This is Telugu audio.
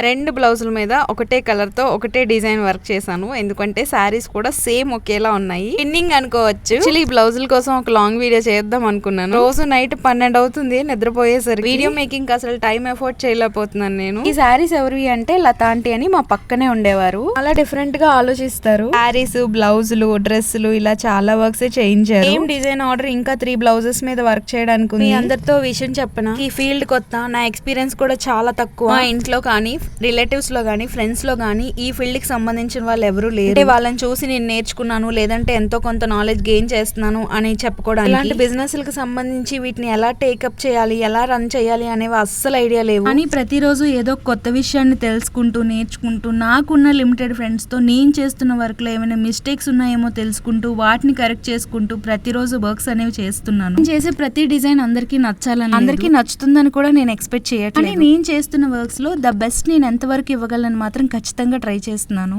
రెండు బ్లౌజుల మీద ఒకటే కలర్తో ఒకటే డిజైన్ వర్క్ చేశాను. ఎందుకంటే శారీస్ కూడా సేమ్ ఒకేలా ఉన్నాయి. పిన్నింగ్ అనుకోవచ్చు. ఈ బ్లౌజుల కోసం ఒక లాంగ్ వీడియో చేద్దాం అనుకున్నాను. రోజు నైట్ పన్నెండు అవుతుంది నిద్రపోయేసరికి. వీడియో మేకింగ్ అసలు టైం ఎఫోర్డ్ చేయలేకపోతున్నాను నేను. ఈ శారీస్ ఎవరివి అంటే లతాంటి అని మా పక్కనే ఉండేవారు. అలా డిఫరెంట్గా ఆలోచిస్తారు. శారీస్ బ్లౌజులు డ్రెస్సులు ఇలా చాలా వర్క్స్ చేయించారు. సేమ్ డిజైన్ ఆర్డర్ ఇంకా త్రీ బ్లౌజెస్ మీద వర్క్ చేయడానికి అందరితో విషయం చెప్పనా? ఈ ఫీల్డ్ కొత్త. నా ఎక్స్పీరియన్స్ కూడా చాలా తక్కువ. ఇంట్లో కానీ రిలేటివ్స్లో కానీ ఫ్రెండ్స్లో కానీ ఈ ఫీల్డ్కి సంబంధించిన వాళ్ళు ఎవరు లేరు. అంటే వాళ్ళని చూసి నేను నేర్చుకున్నాను లేదంటే ఎంతో కొంత నాలెడ్జ్ గెయిన్ చేస్తున్నాను అని చెప్పుకోవడానికి ఇలాంటి బిజినెస్లకు సంబంధించి వీటిని ఎలా టేకప్ చేయాలి ఎలా రన్ చేయాలి అనేవి అస్సలు ఐడియా లేవు. అని ప్రతిరోజు ఏదో కొత్త విషయాన్ని తెలుసుకుంటూ నేర్చుకుంటూ నాకున్న లిమిటెడ్ ఫ్రెండ్స్తో నేను చేస్తున్న వర్క్లో ఏమైనా మిస్టేక్స్ ఉన్నాయేమో తెలుసుకుంటూ వాటిని కరెక్ట్ చేసుకుంటూ ప్రతిరోజు వర్క్స్ అనేవి చేస్తున్నాను. నేను చేసే ప్రతి డిజైన్ అందరికీ నచ్చాలని అందరికీ నచ్చుతుందని కూడా నేను ఎక్స్పెక్ట్ చేయట్లేదు. కానీ నేను చేస్తున్న వర్క్స్లో ద బెస్ట్ నేను ఎంతవరకు ఇవ్వగలను మాత్రం ఖచ్చితంగా ట్రై చేస్తున్నాను.